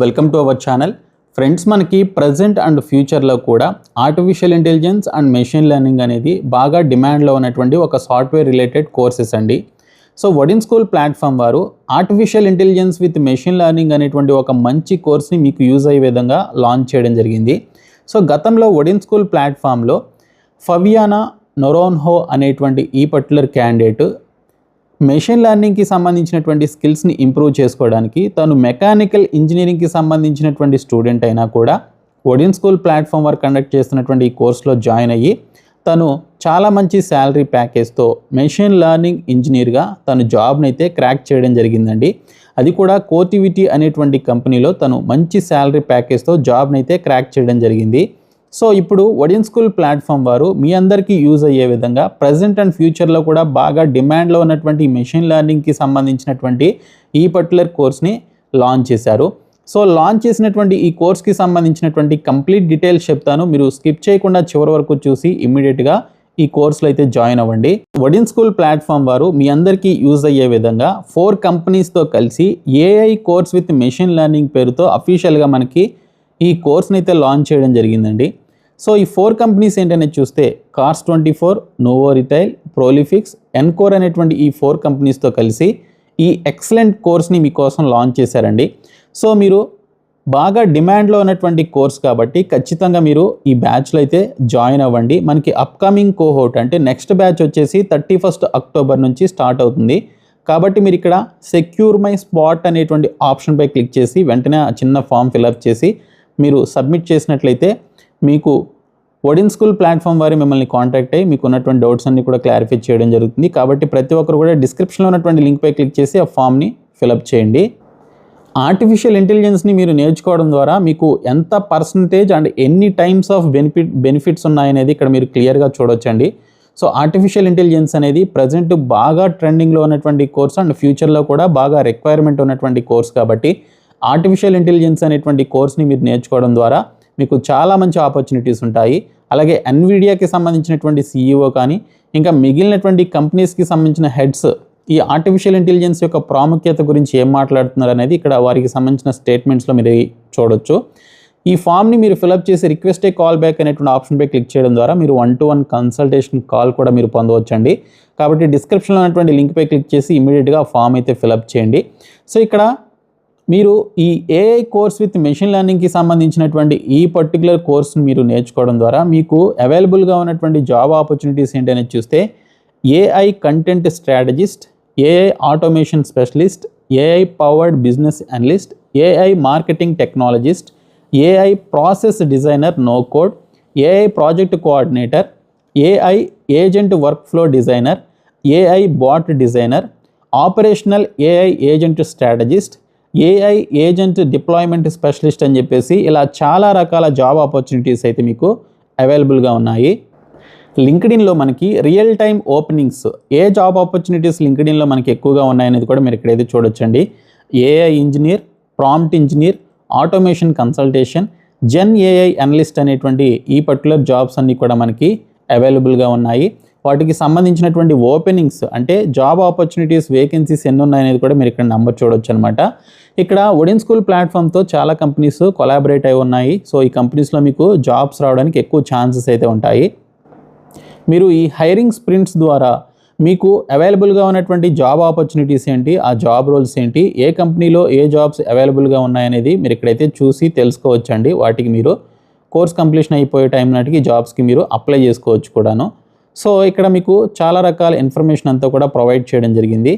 Welcome to our channel. Friends మనకి present and ఫ్యూచర్లో కూడా artificial intelligence and machine learning అనేది బాగా డిమాండ్లో ఉన్నటువంటి ఒక సాఫ్ట్వేర్ రిలేటెడ్ కోర్సెస్ అండి. సో వడిన్ స్కూల్ ప్లాట్ఫామ్ వారు artificial intelligence with machine learning అనేటువంటి ఒక మంచి కోర్స్ని మీకు యూజ్ అయ్యే విధంగా లాంచ్ చేయడం జరిగింది. సో గతంలో వడిన్ స్కూల్ ప్లాట్ఫామ్లో ఫవియానా నొరోన్హో అనేటువంటి ఈ పర్టికులర్ క్యాండిడేట్ మెషిన్ లెర్నింగ్కి సంబంధించినటువంటి స్కిల్స్ని ఇంప్రూవ్ చేసుకోవడానికి తను మెకానికల్ ఇంజనీరింగ్కి సంబంధించినటువంటి స్టూడెంట్ అయినా కూడా Odin school platform work conduct చేస్తున్నటువంటి ఈ కోర్సులో జాయిన్ అయ్యి తను చాలా మంచి శాలరీ ప్యాకేజ్తో మెషిన్ లెర్నింగ్ ఇంజనీర్గా తను జాబ్ని అయితే క్రాక్ చేయడం జరిగిందండి. అది కూడా కోటివిటీ అనేటువంటి కంపెనీలో తను మంచి శాలరీ ప్యాకేజ్తో జాబ్ని అయితే క్రాక్ చేయడం జరిగింది. సో ఇప్పుడు ఒడియన్ స్కూల్ ప్లాట్ఫామ్ వారు మీ అందరికీ యూజ్ అయ్యే విధంగా ప్రజెంట్ అండ్ ఫ్యూచర్లో కూడా బాగా డిమాండ్లో ఉన్నటువంటి మెషిన్ లెర్నింగ్కి సంబంధించినటువంటి ఈ పర్టికులర్ కోర్స్ని లాంచ్ చేశారు. సో లాంచ్ చేసినటువంటి ఈ కోర్స్కి సంబంధించినటువంటి కంప్లీట్ డీటెయిల్స్ చెప్తాను. మీరు స్కిప్ చేయకుండా చివరి వరకు చూసి ఇమ్మీడియట్గా ఈ కోర్సులో అయితే జాయిన్ అవ్వండి. వడిన్ స్కూల్ ప్లాట్ఫామ్ వారు మీ అందరికీ యూజ్ అయ్యే విధంగా ఫోర్ కంపెనీస్తో కలిసి AI course with machine learning పేరుతో అఫీషియల్గా మనకి ఈ కోర్స్ని అయితే లాంచ్ చేయడం జరిగిందండి. సో ఈ ఫోర్ కంపెనీస్ ఏంటనేది చూస్తే cars twenty four novo retail prolifics encore అనేటువంటి ఈ ఫోర్ కంపెనీస్తో కలిసి ఈ ఎక్సలెంట్ కోర్స్ని మీకోసం లాంచ్ చేశారండి. సో మీరు బాగా డిమాండ్లో ఉన్నటువంటి కోర్స్ కాబట్టి ఖచ్చితంగా మీరు ఈ బ్యాచ్లో అయితే జాయిన్ అవ్వండి. మనకి అప్కమింగ్ కోహోట్ అంటే నెక్స్ట్ బ్యాచ్ వచ్చేసి థర్టీ ఫస్ట్ అక్టోబర్ నుంచి స్టార్ట్ అవుతుంది. కాబట్టి మీరు ఇక్కడ సెక్యూర్ మై స్పాట్ అనేటువంటి ఆప్షన్పై క్లిక్ చేసి వెంటనే ఆ చిన్న ఫామ్ ఫిలప్ చేసి మీరు సబ్మిట్ చేసినట్లయితే మీకు ఒడిన్ స్కూల్ ప్లాట్ఫామ్ వారి మిమ్మల్ని కాంటాక్ట్ అయ్యి మీకు ఉన్నటువంటి డౌట్స్ అన్ని కూడా క్లారిఫై చేయడం జరుగుతుంది. కాబట్టి ప్రతి ఒక్కరు కూడా డిస్క్రిప్షన్లో ఉన్నటువంటి లింక్పై క్లిక్ చేసి ఆ ఫామ్ని ఫిలప్ చేయండి. ఆర్టిఫిషియల్ ఇంటెలిజెన్స్ని మీరు నేర్చుకోవడం ద్వారా మీకు ఎంత పర్సంటేజ్ అండ్ ఎన్ని టైమ్స్ ఆఫ్ బెనిఫిట్ బెనిఫిట్స్ ఉన్నాయనేది ఇక్కడ మీరు క్లియర్గా చూడొచ్చండి. సో ఆర్టిఫిషియల్ ఇంటెలిజెన్స్ అనేది ప్రజెంట్ బాగా ట్రెండింగ్లో ఉన్నటువంటి కోర్స్ అండ్ ఫ్యూచర్లో కూడా బాగా రిక్వైర్మెంట్ ఉన్నటువంటి కోర్స్ కాబట్టి ఆర్టిఫిషియల్ ఇంటెలిజెన్స్ అనేటువంటి కోర్స్ని మీరు నేర్చుకోవడం ద్వారా మీకు చాలా మంచి ఆపర్చునిటీస్ ఉంటాయి. అలాగే ఎన్విడియాకి సంబంధించినటువంటి సీఈఓ కానీ ఇంకా మిగిలినటువంటి కంపెనీస్కి సంబంధించిన హెడ్స్ ఈ ఆర్టిఫిషియల్ ఇంటెలిజెన్స్ యొక్క ప్రాముఖ్యత గురించి ఏం మాట్లాడుతున్నారు అనేది ఇక్కడ వారికి సంబంధించిన స్టేట్మెంట్స్లో మీరు చూడొచ్చు. ఈ ఫామ్ని మీరు ఫిలప్ చేసి రిక్వెస్ట్ ఏ కాల్ బ్యాక్ అనేటువంటి ఆప్షన్పై క్లిక్ చేయడం ద్వారా మీరు one to one consultation call కూడా మీరు పొందవచ్చండి. కాబట్టి డిస్క్రిప్షన్లో ఉన్నటువంటి లింక్పై క్లిక్ చేసి ఇమీడియట్గా ఫామ్ అయితే ఫిలప్ చేయండి. సో ఇక్కడ మీరు ఈ ఏఐ కోర్స్ విత్ మెషిన్ లెర్నింగ్కి సంబంధించినటువంటి ఈ పర్టికులర్ కోర్స్ని మీరు నేర్చుకోవడం ద్వారా మీకు అవైలబుల్గా ఉన్నటువంటి జాబ్ ఆపర్చునిటీస్ ఏంటనేది చూస్తే AI content strategist AI automation specialist AI powered business analyst AI marketing technologist AI process designer no code AI project coordinator AI agent workflow designer AI bot designer operational AI agent strategist AI agent deployment specialist అని చెప్పేసి ఇలా చాలా రకాల job opportunities అయితే మీకు అవైలబుల్గా ఉన్నాయి. లింక్డ్ఇన్లో మనకి రియల్ టైమ్ ఓపెనింగ్స్ ఏ జాబ్ ఆపర్చునిటీస్ లింక్డ్ఇన్లో మనకి ఎక్కువగా ఉన్నాయనేది కూడా మీరు ఇక్కడైతే చూడొచ్చండి. AI engineer prompt engineer automation consultation gen AI analyst అనేటువంటి ఈ పర్టికులర్ జాబ్స్ అన్నీ కూడా మనకి అవైలబుల్గా ఉన్నాయి. వాటికి సంబంధించినటువంటి ఓపెనింగ్స్ అంటే జాబ్ ఆపర్చునిటీస్ వేకెన్సీస్ ఎన్ని ఉన్నాయనేది కూడా మీరు ఇక్కడ నంబర్ చూడొచ్చు అనమాట ఇక్కడ ఒడిన్ స్కూల్ ప్లాట్ఫామ్తో చాలా కంపెనీస్ కొలాబరేట్ అయి ఉన్నాయి. సో ఈ కంపెనీస్లో మీకు జాబ్స్ రావడానికి ఎక్కువ ఛాన్సెస్ అయితే ఉంటాయి. మీరు ఈ హైరింగ్ స్ప్రింట్స్ ద్వారా మీకు అవైలబుల్గా ఉన్నటువంటి జాబ్ ఆపర్చునిటీస్ ఏంటి ఆ జాబ్ రోల్స్ ఏంటి ఏ కంపెనీలో ఏ జాబ్స్ అవైలబుల్గా ఉన్నాయనేది మీరు ఇక్కడైతే చూసి తెలుసుకోవచ్చండి. వాటికి మీరు కోర్స్ కంప్లీషన్ అయిపోయే టైం నాటికి జాబ్స్కి మీరు అప్లై చేసుకోవచ్చు కూడాను. సో ఇక్కడ మీకు చాలా రకాల ఇన్ఫర్మేషన్ అంతా కూడా ప్రొవైడ్ చేయడం జరిగింది.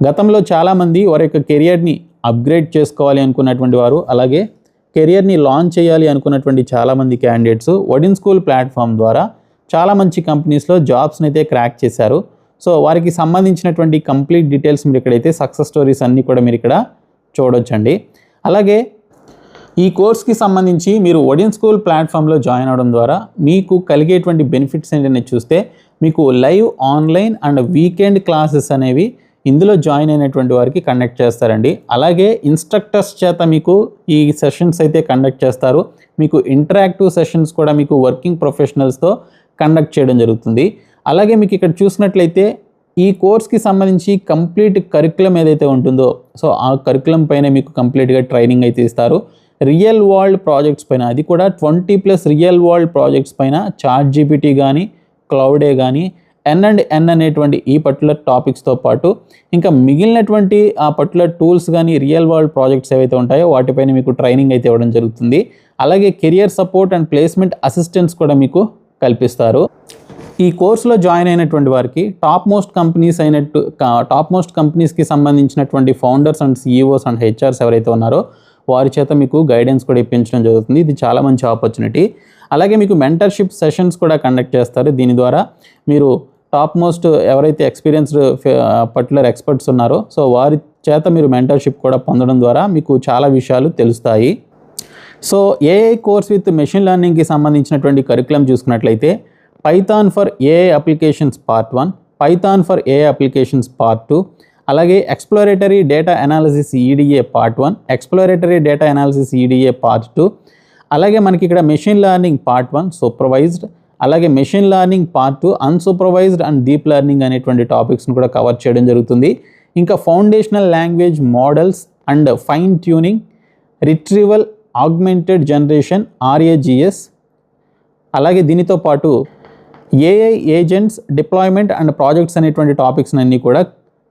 గతంలో చాలామంది వారి యొక్క కెరియర్ని అప్గ్రేడ్ చేసుకోవాలి అనుకున్నటువంటి వారు అలాగే కెరియర్ని లాంచ్ చేయాలి అనుకున్నటువంటి చాలామంది క్యాండిడేట్స్ వడిన్ స్కూల్ ప్లాట్ఫామ్ ద్వారా చాలా మంచి కంపెనీస్లో జాబ్స్ని అయితే క్రాక్ చేశారు. సో వారికి సంబంధించినటువంటి కంప్లీట్ డీటెయిల్స్ మీరు ఇక్కడైతే సక్సెస్ స్టోరీస్ అన్నీ కూడా మీరు ఇక్కడ చూడొచ్చండి. అలాగే ఈ కోర్స్కి సంబంధించి మీరు ఒడియన్ స్కూల్ ప్లాట్ఫామ్లో జాయిన్ అవడం ద్వారా మీకు కలిగేటువంటి బెనిఫిట్స్ ఏంటనే చూస్తే మీకు live online and weekend classes అనేవి ఇందులో జాయిన్ అయినటువంటి వారికి కండక్ట్ చేస్తారండి. అలాగే ఇన్స్ట్రక్టర్స్ చేత మీకు ఈ సెషన్స్ అయితే కండక్ట్ చేస్తారు. మీకు ఇంటరాక్టివ్ సెషన్స్ కూడా మీకు వర్కింగ్ ప్రొఫెషనల్స్తో కండక్ట్ చేయడం జరుగుతుంది. అలాగే మీకు ఇక్కడ చూసినట్లయితే ఈ కోర్స్కి సంబంధించి కంప్లీట్ కరికులం ఏదైతే ఉంటుందో సో ఆ కరికులం పైన మీకు కంప్లీట్గా ట్రైనింగ్ అయితే ఇస్తారు. రియల్ వరల్డ్ ప్రాజెక్ట్స్ పైన అది కూడా twenty plus real world projects పైన చార్ట్ జీపీటీ కానీ క్లౌడే కానీ ఎన్ అండ్ ఎన్ అనేటువంటి ఈ పర్టికులర్ టాపిక్స్తో పాటు ఇంకా మిగిలినటువంటి ఆ పర్టికులర్ టూల్స్ కానీ రియల్ వరల్డ్ ప్రాజెక్ట్స్ ఏవైతే ఉంటాయో వాటిపైన మీకు ట్రైనింగ్ అయితే ఇవ్వడం జరుగుతుంది. అలాగే career support and placement assistance కూడా మీకు కల్పిస్తారు. ఈ కోర్సులో జాయిన్ అయినటువంటి వారికి టాప్ మోస్ట్ కంపెనీస్ అయినట్టు టాప్ మోస్ట్ కంపెనీస్కి సంబంధించినటువంటి founders and CEOs and HRs ఎవరైతే ఉన్నారో వారి చేత మీకు గైడెన్స్ కూడా ఇప్పించడం జరుగుతుంది. ఇది చాలా మంచి ఆపర్చునిటీ అలాగే మీకు మెంటర్షిప్ సెషన్స్ కూడా కండక్ట్ చేస్తారు. దీని ద్వారా మీరు టాప్ మోస్ట్ ఎవరైతే ఎక్స్పీరియన్స్డ్ పర్టికులర్ ఎక్స్పర్ట్స్ ఉన్నారో సో వారి చేత మీరు మెంటర్షిప్ కూడా పొందడం ద్వారా మీకు చాలా విషయాలు తెలుస్తాయి. So AI course with machine లెర్నింగ్కి సంబంధించినటువంటి కరికులం చూసుకున్నట్లయితే Python for AI applications part one Python for AI applications part two అలాగే exploratory data analysis EDA part one exploratory data analysis EDA part two అలాగే మనకి ఇక్కడ machine learning part one supervised అలాగే machine learning part two unsupervised and deep learning అనేటువంటి టాపిక్స్ని కూడా cover చేయడం జరుగుతుంది. ఇంకా foundational language models and fine tuning retrieval augmented generation RAGs అలాగే దీనితో పాటు AI agents deployment and projects అనేటువంటి టాపిక్స్ అన్నీ కూడా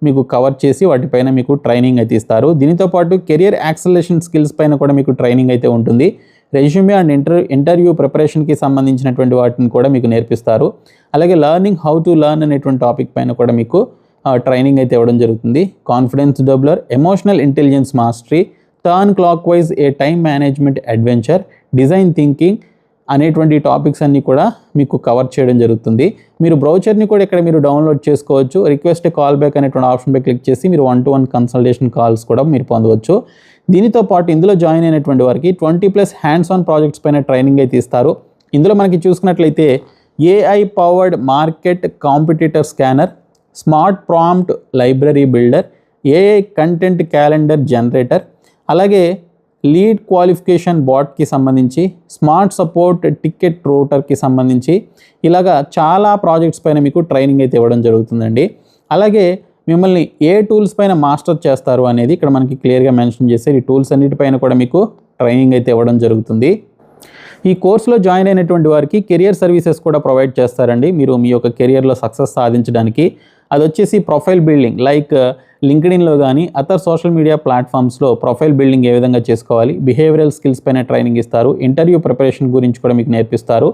మీకు కవర్ చేసి వాటిపైన మీకు ట్రైనింగ్ అయితే ఇస్తారు. దీనితో పాటు కెరియర్ యాక్సలేషన్ స్కిల్స్ పైన కూడా మీకు ట్రైనింగ్ అయితే ఉంటుంది. రెజ్యూమే అండ్ ఇంటర్ ఇంటర్వ్యూ ప్రిపరేషన్కి సంబంధించినటువంటి వాటిని కూడా మీకు నేర్పిస్తారు. అలాగే లర్నింగ్ హౌ టు లర్న్ అనేటువంటి టాపిక్ పైన కూడా మీకు ట్రైనింగ్ అయితే ఇవ్వడం జరుగుతుంది. Confidence doubler emotional intelligence mastery turn clockwise a time management adventure design thinking అనేటువంటి టాపిక్స్ అన్నీ కూడా మీకు కవర్ చేయడం జరుగుతుంది. మీరు బ్రౌచర్ని కూడా ఇక్కడ మీరు డౌన్లోడ్ చేసుకోవచ్చు. రిక్వెస్ట్ కాల్ బ్యాక్ అనేటువంటి ఆప్షన్పై క్లిక్ చేసి మీరు one to one consultation calls కూడా మీరు పొందవచ్చు. దీనితో పాటు ఇందులో జాయిన్ అయినటువంటి వారికి twenty plus hands on projects పైన ట్రైనింగ్ అయితే ఇస్తారు. ఇందులో మనకి చూసుకున్నట్లయితే AI powered market competitor scanner smart prompt library builder AI content calendar generator అలాగే లీడ్ క్వాలిఫికేషన్ బాట్కి సంబంధించి స్మార్ట్ సపోర్ట్ టికెట్ రూటర్కి సంబంధించి ఇలాగా చాలా ప్రాజెక్ట్స్ పైన మీకు ట్రైనింగ్ అయితే ఇవ్వడం జరుగుతుందండి. అలాగే మిమ్మల్ని ఏ టూల్స్ పైన మాస్టర్ చేస్తారు అనేది ఇక్కడ మనకి క్లియర్గా మెన్షన్ చేశారు. ఈ టూల్స్ అన్నిటిపైన కూడా మీకు ట్రైనింగ్ అయితే ఇవ్వడం జరుగుతుంది. ఈ కోర్సులో జాయిన్ అయినటువంటి వారికి కెరియర్ సర్వీసెస్ కూడా ప్రొవైడ్ చేస్తారండి. మీరు మీ యొక్క కెరియర్లో సక్సెస్ సాధించడానికి అది వచ్చేసి ప్రొఫైల్ బిల్డింగ్. లైక్ లింక్డ్ఇన్లో కానీ అదర్ సోషల్ మీడియా ప్లాట్ఫామ్స్లో ప్రొఫైల్ బిల్డింగ్ ఏ విధంగా చేసుకోవాలి బిహేవియరల్ స్కిల్స్ పైన ట్రైనింగ్ ఇస్తారు ఇంటర్వ్యూ ప్రిపరేషన్ గురించి కూడా మీకు నేర్పిస్తారు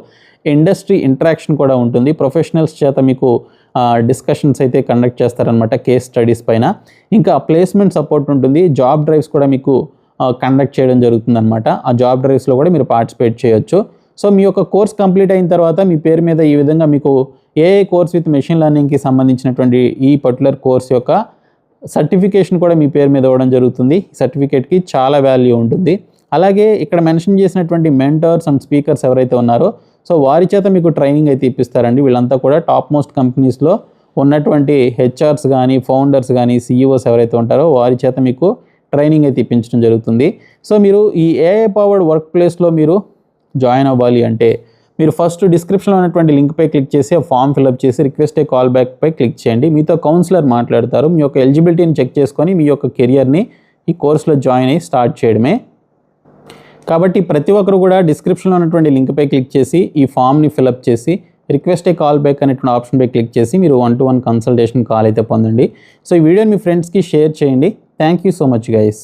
ఇండస్ట్రీ ఇంటరాక్షన్ కూడా ఉంటుంది ప్రొఫెషనల్స్ చేత మీకు డిస్కషన్స్ అయితే కండక్ట్ చేస్తారనమాట కేస్ స్టడీస్ పైన. ఇంకా ప్లేస్మెంట్ సపోర్ట్ ఉంటుంది జాబ్ డ్రైవ్స్ కూడా మీకు కండక్ట్ చేయడం జరుగుతుందన్నమాట ఆ జాబ్ డ్రైవ్స్లో కూడా మీరు పార్టిసిపేట్ చేయొచ్చు. సో మీ యొక్క కోర్స్ కంప్లీట్ అయిన తర్వాత మీ పేరు మీద ఈ విధంగా మీకు ఏ కోర్స్ విత్ మెషిన్ లెర్నింగ్కి సంబంధించినటువంటి ఈ పర్టికులర్ కోర్స్ యొక్క సర్టిఫికేషన్ కూడా మీ పేరు మీద ఇవ్వడం జరుగుతుంది. సర్టిఫికేట్కి చాలా వాల్యూ ఉంటుంది. అలాగే ఇక్కడ మెన్షన్ చేసినటువంటి మెంటర్స్ అండ్ స్పీకర్స్ ఎవరైతే ఉన్నారో సో వారి చేత మీకు ట్రైనింగ్ అయితే ఇప్పిస్తారండి. వీళ్ళంతా కూడా టాప్ మోస్ట్ కంపెనీస్లో ఉన్నటువంటి హెచ్ఆర్స్ కానీ ఫౌండర్స్ కానీ సీఈఓస్ ఎవరైతే ఉంటారో వారి చేత మీకు ట్రైనింగ్ అయితే ఇప్పించడం జరుగుతుంది. సో మీరు ఈ ఏఐ పవర్డ్ వర్క్ ప్లేస్లో మీరు జాయిన్ అవ్వాలి అంటే మీరు ఫస్ట్ డిస్క్రిప్షన్లో ఉన్నటువంటి లింక్పై క్లిక్ చేసి ఆ ఫామ్ ఫిల్అప్ చేసి రిక్వెస్ట్ ఏ కాల్ బ్యాక్పై క్లిక్ చేయండి. మీతో కౌన్సిలర్ మాట్లాడతారు. మీ యొక్క ఎలిజిబిలిటీని చెక్ చేసుకొని మీ యొక్క కెరియర్ని ఈ కోర్సులో జాయిన్ అయ్యి స్టార్ట్ చేయడమే. కాబట్టి ప్రతి ఒక్కరు కూడా డిస్క్రిప్షన్లో ఉన్నటువంటి లింక్పై క్లిక్ చేసి ఈ ఫామ్ని ఫిలప్ చేసి రిక్వెస్ట్ ఏ కాల్ బ్యాక్ అనేటువంటి ఆప్షన్పై క్లిక్ చేసి మీరు one to one consultation call అయితే పొందండి. సో ఈ వీడియోని మీ ఫ్రెండ్స్కి షేర్ చేయండి. Thank you so much guys